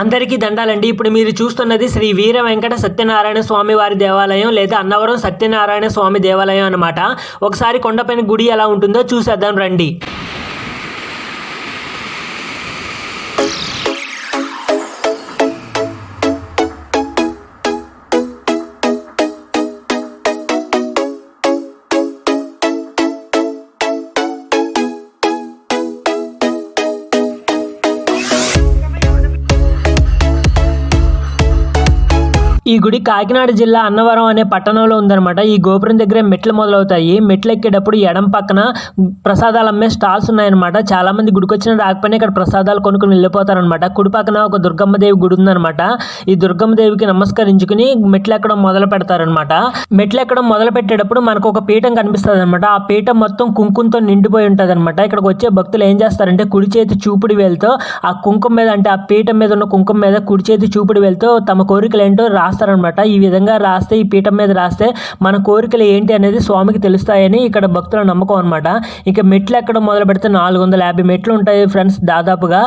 అందరికీ దండాలండి. ఇప్పుడు మీరు చూస్తున్నది శ్రీ వీర వెంకట సత్యనారాయణ స్వామి వారి దేవాలయం లేదా అన్నవరం సత్యనారాయణ స్వామి దేవాలయం అనమాట ఒకసారి కొండపైన గుడి ఎలా ఉంటుందో చూసేద్దాం రండి. ఈ గుడి కాకినాడ జిల్లా అన్నవరం అనే పట్టణంలో ఉందన్నమాట. ఈ గోపురం దగ్గర మెట్లు మొదలవుతాయి. మెట్లు ఎక్కేటప్పుడు ఎడం పక్కన ప్రసాదాలు అమ్మే స్టాల్స్ ఉన్నాయన్నమాట. చాలా మంది గుడికి వచ్చిన రాకపోయినా ఇక్కడ ప్రసాదాలు కొనుక్కుని వెళ్ళిపోతారనమాట కుడి పక్కన ఒక దుర్గమ్మదేవి గుడి ఉందన్నమాట. ఈ దుర్గమ్మ దేవికి నమస్కరించుకుని మెట్లు ఎక్కడం మొదలు పెడతారనమాట మెట్లు ఎక్కడం మొదలు పెట్టేటప్పుడు మనకు ఒక పీఠం కనిపిస్తుంది అనమాట ఆ పీఠం మొత్తం కుంకుమతో నిండిపోయి ఉంటుంది అనమాట ఇక్కడికి వచ్చే భక్తులు ఏం చేస్తారంటే కుడి చేతి చూపుడు వేలుతో ఆ కుంకుమ మీద అంటే ఆ పీఠం మీద ఉన్న కుంకుమ మీద కుడి చేతి చూపుడు వేలుతో తమ కోరికలు ఏంటో రాస్తారనమాట ఈ విధంగా రాస్తే ఈ పీఠం మీద రాస్తే మన కోరికలు ఏంటి అనేది స్వామికి తెలుస్తాయని ఇక్కడ భక్తుల నమ్మకం అనమాట ఇక మెట్లు ఎక్కడ మొదలు పెడితే నాలుగు వందల యాభై మెట్లు ఉంటాయి ఫ్రెండ్స్ దాదాపుగా.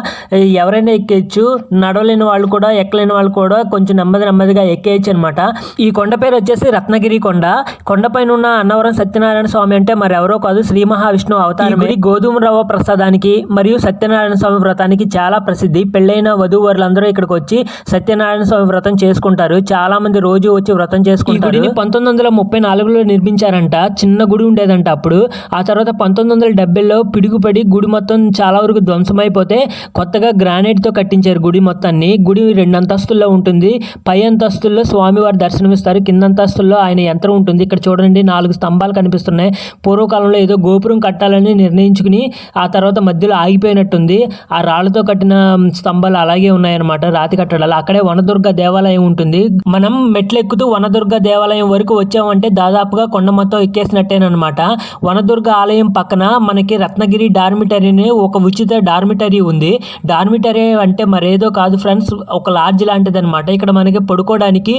ఎవరైనా ఎక్కేయచ్చు. నడవలేని వాళ్ళు కూడా ఎక్కలేని వాళ్ళు కూడా కొంచెం నెమ్మది నెమ్మదిగా ఎక్కేయచ్చు అనమాట ఈ కొండ పేరు వచ్చేసి రత్నగిరి కొండ. కొండపైన ఉన్న అన్నవరం సత్యనారాయణ స్వామి అంటే మరి ఎవరో కాదు శ్రీ మహావిష్ణు అవతారం ఇది గోధుమ రవ్వ ప్రసాదానికి మరియు సత్యనారాయణ స్వామి వ్రతానికి చాలా ప్రసిద్ధి. పెళ్ళైన వధూవరులందరూ ఇక్కడికి వచ్చి సత్యనారాయణ స్వామి వ్రతం చేసుకుంటారు. చాలా మంది రోజు వచ్చి వ్రతం చేసుకుంటారు గుడిని పంతొమ్మిది వందల ముప్పై నాలుగులో నిర్మించారంట. చిన్న గుడి ఉండేదంట అప్పుడు. ఆ తర్వాత పంతొమ్మిది వందల డెబ్బైలో పిడుగుపడి గుడి మొత్తం చాలా వరకు ధ్వంసమైపోతే కొత్తగా గ్రానైట్తో కట్టించారు గుడి మొత్తాన్ని. గుడి రెండు అంతస్తుల్లో ఉంటుంది. పై అంతస్తుల్లో స్వామివారి దర్శనమిస్తారు. కింద అంతస్తుల్లో ఆయన యంత్రం ఉంటుంది. ఇక్కడ చూడండి నాలుగు స్తంభాలు కనిపిస్తున్నాయి. పూర్వకాలంలో ఏదో గోపురం కట్టాలని నిర్ణయించుకుని ఆ తర్వాత మధ్యలో ఆగిపోయినట్టుంది. ఆ రాళ్ళతో కట్టిన స్తంభాలు అలాగే ఉన్నాయన్నమాట. రాతి కట్టడాలు. అక్కడే వనదుర్గ దేవాలయం ఉంటుంది. మనం మెట్లెక్కుతూ వనదుర్గ దేవాలయం వరకు వచ్చామంటే దాదాపుగా కొండ మొత్తం ఎక్కేసినట్టేనమాట వనదుర్గ ఆలయం పక్కన మనకి రత్నగిరి డార్మిటరీని ఒక ఉచిత డార్మిటరీ ఉంది. డార్మిటరీ అంటే మరేదో కాదు ఫ్రెండ్స్ ఒక లాడ్జ్ లాంటిది అనమాట ఇక్కడ మనకి పడుకోవడానికి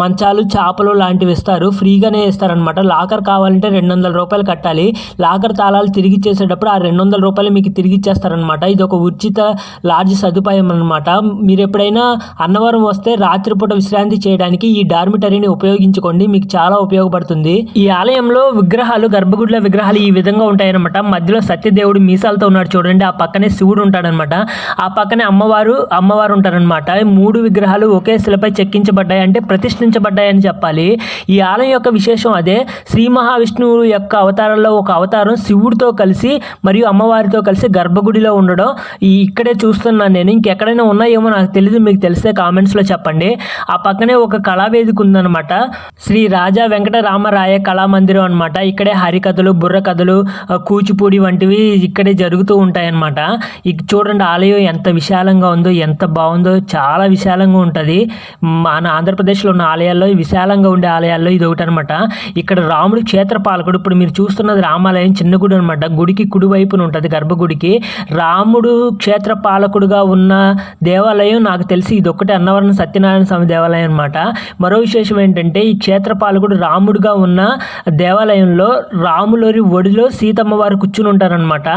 మంచాలు చేపలు లాంటివి ఇస్తారు. ఫ్రీగానే ఇస్తారనమాట లాకర్ కావాలంటే రెండు వందల రూపాయలు కట్టాలి. లాకర్ తాళాలు తిరిగి చేసేటప్పుడు ఆ రెండు వందల రూపాయలు మీకు తిరిగి ఇచ్చేస్తారనమాట ఇది ఒక ఉచిత లాడ్జ్ సదుపాయం అనమాట మీరు ఎప్పుడైనా అన్నవరం వస్తే రాత్రిపూట విశ్రాంతి చేయ చేయడానికి ఈ డార్మిటరీని ఉపయోగించుకోండి. మీకు చాలా ఉపయోగపడుతుంది. ఈ ఆలయంలో విగ్రహాలు గర్భగుడిలో విగ్రహాలు ఈ విధంగా ఉంటాయన్నమాట. మధ్యలో సత్యదేవుడు మీసాలతో ఉన్నాడు చూడండి. ఆ పక్కనే శివుడు ఉంటాడనమాట ఆ పక్కనే అమ్మవారు అమ్మవారు ఉంటారనమాట మూడు విగ్రహాలు ఒకే శిలపై చెక్కించబడ్డాయి అంటే ప్రతిష్ఠించబడ్డాయని చెప్పాలి. ఈ ఆలయం యొక్క విశేషం అదే. శ్రీ మహావిష్ణువు యొక్క అవతారంలో ఒక అవతారం శివుడితో కలిసి మరియు అమ్మవారితో కలిసి గర్భగుడిలో ఉండడం. ఈ ఇక్కడే చూస్తున్నాను నేను. ఇంకెక్కడైనా ఉన్నాయేమో నాకు తెలియదు మీకు తెలిస్తే కామెంట్స్లో చెప్పండి. ఆ పక్కనే ఒక కళావేదిక ఉందన్నమాట. శ్రీ రాజా వెంకట రామరాయ కళామందిరం అనమాట ఇక్కడే హరికథలు బుర్రకథలు కూచిపూడి వంటివి ఇక్కడే జరుగుతూ ఉంటాయన్నమాట. ఇక చూడండి ఆలయం ఎంత విశాలంగా ఉందో ఎంత బాగుందో చాలా విశాలంగా ఉంటుంది. మన ఆంధ్రప్రదేశ్లో ఉన్న ఆలయాల్లో విశాలంగా ఉండే ఆలయాల్లో ఇది ఒకటి అనమాట ఇక్కడ రాముడు క్షేత్రపాలకుడు ఇప్పుడు మీరు చూస్తున్నది రామాలయం చిన్న గుడి అనమాట గుడికి కుడివైపున ఉంటుంది గర్భగుడికి. రాముడు క్షేత్రపాలకుడుగా ఉన్న దేవాలయం నాకు తెలిసి ఇది ఒక్కటే అన్నవరం సత్యనారాయణ స్వామి దేవాలయం అనమాట మరో విశేషం ఏంటంటే ఈ క్షేత్రపాలకుడు రాముడుగా ఉన్న దేవాలయంలో రాములోరి ఒడిలో సీతమ్మ వారు కూర్చుని ఉంటారనమాట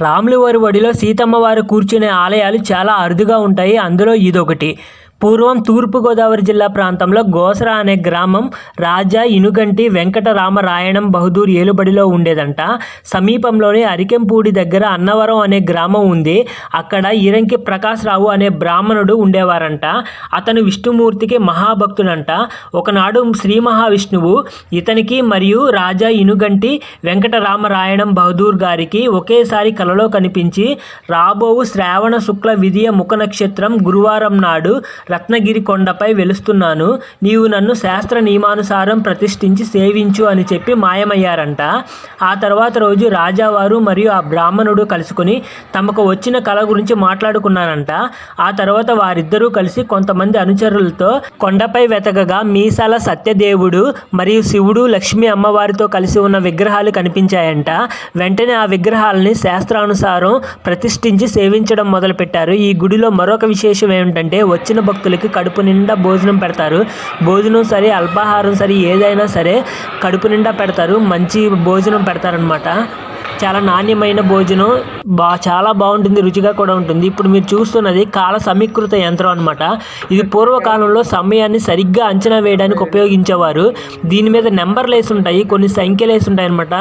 రాములు వారి ఒడిలో సీతమ్మ వారు కూర్చునే ఆలయాలు చాలా అరుదుగా ఉంటాయి. అందులో ఇదొకటి. పూర్వం తూర్పుగోదావరి జిల్లా ప్రాంతంలో గోసరా అనే గ్రామం రాజా ఇనుగంటి వెంకటరామరాయణం బహదూర్ ఏలుబడిలో ఉండేదంట. సమీపంలోని అరికెంపూడి దగ్గర అన్నవరం అనే గ్రామం ఉంది. అక్కడ ఇరంకి ప్రకాశ్రావు అనే బ్రాహ్మణుడు ఉండేవారంట. అతను విష్ణుమూర్తికి మహాభక్తుడంట ఒకనాడు శ్రీ మహావిష్ణువు ఇతనికి మరియు రాజా ఇనుగంటి వెంకటరామరాయణం బహదూర్ గారికి ఒకేసారి కలలో కనిపించి రాబోవు శ్రావణ శుక్ల విధియ ముఖ నక్షత్రం గురువారం నాడు రత్నగిరి కొండపై వెలుస్తున్నాను. నీవు నన్ను శాస్త్ర నియమానుసారం ప్రతిష్ఠించి సేవించు అని చెప్పి మాయమయ్యారంట. ఆ తర్వాత రోజు రాజావారు మరియు ఆ బ్రాహ్మణుడు కలుసుకుని తమకు వచ్చిన కళ గురించి మాట్లాడుకున్నారంట. ఆ తర్వాత వారిద్దరూ కలిసి కొంతమంది అనుచరులతో కొండపై వెతకగా మీసాల సత్యదేవుడు మరియు శివుడు లక్ష్మీ అమ్మవారితో కలిసి ఉన్న విగ్రహాలు కనిపించాయంట. వెంటనే ఆ విగ్రహాలని శాస్త్రానుసారం ప్రతిష్ఠించి సేవించడం మొదలుపెట్టారు. ఈ గుడిలో మరొక విశేషం ఏమిటంటే వచ్చిన భక్తులకి కడుపు నిండా భోజనం పెడతారు. భోజనం సరే అల్పాహారం సరే ఏదైనా సరే కడుపు నిండా పెడతారు. మంచి భోజనం పెడతారనమాట చాలా నాణ్యమైన భోజనం. బా చాలా బాగుంటుంది రుచిగా కూడా ఉంటుంది. ఇప్పుడు మీరు చూస్తున్నది కాల సమీకృత యంత్రం అనమాట ఇది పూర్వకాలంలో సమయాన్ని సరిగ్గా అంచనా వేయడానికి ఉపయోగించేవారు. దీని మీద నెంబర్లు వేసి ఉంటాయి కొన్ని సంఖ్యలు వేసి ఉంటాయి అనమాట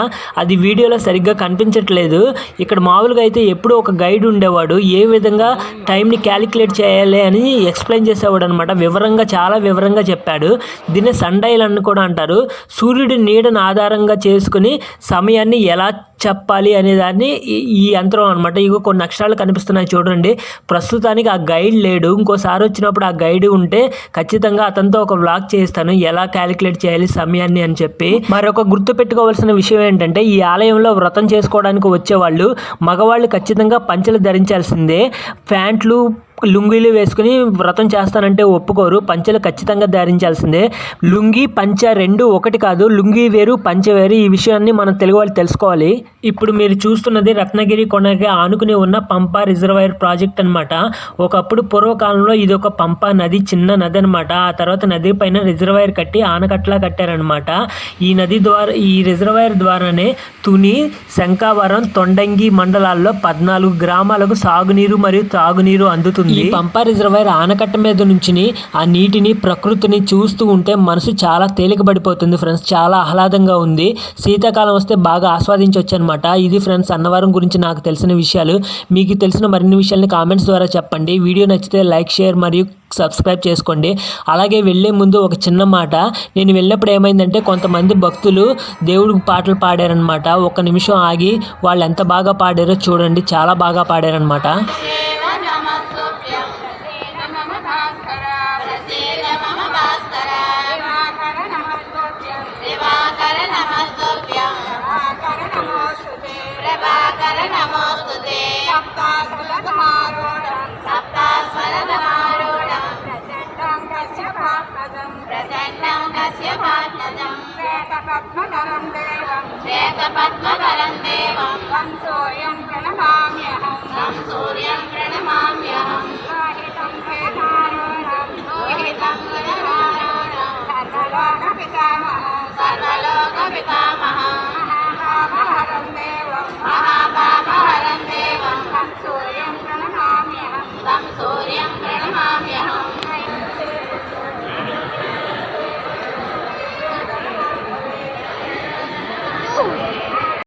అది వీడియోలో సరిగ్గా కనిపించట్లేదు. ఇక్కడ మామూలుగా అయితే ఎప్పుడూ ఒక గైడ్ ఉండేవాడు. ఏ విధంగా టైంని క్యాలిక్యులేట్ చేయాలి అని ఎక్స్ప్లెయిన్ చేసేవాడు అనమాట వివరంగా చాలా వివరంగా చెప్పాడు. దీన్ని సండైల్ అని కూడా అంటారు. సూర్యుడి నీడను ఆధారంగా చేసుకుని సమయాన్ని ఎలా చెప్పాలి అనే దాన్ని ఈ- ఈ యంత్రం అనమాట ఇగో కొన్ని అక్షరాలు కనిపిస్తున్నాయి చూడండి. ప్రస్తుతానికి ఆ గైడ్ లేడు. ఇంకోసారి వచ్చినప్పుడు ఆ గైడ్ ఉంటే ఖచ్చితంగా అతనితో ఒక వ్లాగ్ చేస్తాను. ఎలా క్యాలిక్యులేట్ చేయాలి సమయాన్ని అని చెప్పి. మరొక గుర్తు పెట్టుకోవాల్సిన విషయం ఏంటంటే ఈ ఆలయంలో వ్రతం చేసుకోవడానికి వచ్చేవాళ్ళు మగవాళ్ళు ఖచ్చితంగా పంచలు ధరించాల్సిందే. ప్యాంట్లు లుంగీలు వేసుకుని వ్రతం చేస్తానంటే ఒప్పుకోరు. పంచెలు ఖచ్చితంగా ధరించాల్సిందే. లుంగి పంచ రెండు ఒకటి కాదు. లుంగి వేరు పంచ వేరు ఈ విషయాన్ని మనం తెలుగు వాళ్ళు తెలుసుకోవాలి. ఇప్పుడు మీరు చూస్తున్నది రత్నగిరి కొండకి ఆనుకుని ఉన్న పంప రిజర్వాయర్ ప్రాజెక్ట్ అన్నమాట. ఒకప్పుడు పూర్వకాలంలో ఇది ఒక పంప నది చిన్న నది అనమాట ఆ తర్వాత నది పైన రిజర్వాయర్ కట్టి ఆనకట్లా కట్టారనమాట ఈ నది ద్వారా ఈ రిజర్వాయర్ ద్వారానే తుని శంకావరం తొండంగి మండలాల్లో పద్నాలుగు గ్రామాలకు సాగునీరు మరియు తాగునీరు అందుతుంది. ఈ పంప రిజర్వాయర్ ఆనకట్ట మీద నుంచి ఆ నీటిని ప్రకృతిని చూస్తూ ఉంటే మనసు చాలా తేలికబడిపోతుంది ఫ్రెండ్స్. చాలా ఆహ్లాదంగా ఉంది. శీతాకాలం వస్తే బాగా ఆస్వాదించవచ్చు అనమాట ఇది ఫ్రెండ్స్ అన్నవరం గురించి నాకు తెలిసిన విషయాలు. మీకు తెలిసిన మరిన్ని విషయాల్ని కామెంట్స్ ద్వారా చెప్పండి. వీడియో నచ్చితే లైక్ షేర్ మరియు సబ్స్క్రైబ్ చేసుకోండి. అలాగే వెళ్ళే ముందు ఒక చిన్న మాట. నేను వెళ్ళినప్పుడు ఏమైందంటే కొంతమంది భక్తులు దేవుడికి పాటలు పాడారనమాట ఒక్క నిమిషం ఆగి వాళ్ళు ఎంత బాగా పాడారో చూడండి. చాలా బాగా పాడారనమాట నమోస్తుతే సప్తాస్వరధమారూఢం సప్తాస్వరధమారూఢం ప్రసన్నం కస్య భాగవతం ప్రసన్నం కస్య భాగవతం శ్వేతపద్మధరం దేవం శ్వేతపద్మధరం దేవం. తం సూర్యం ప్రణమామ్యహం.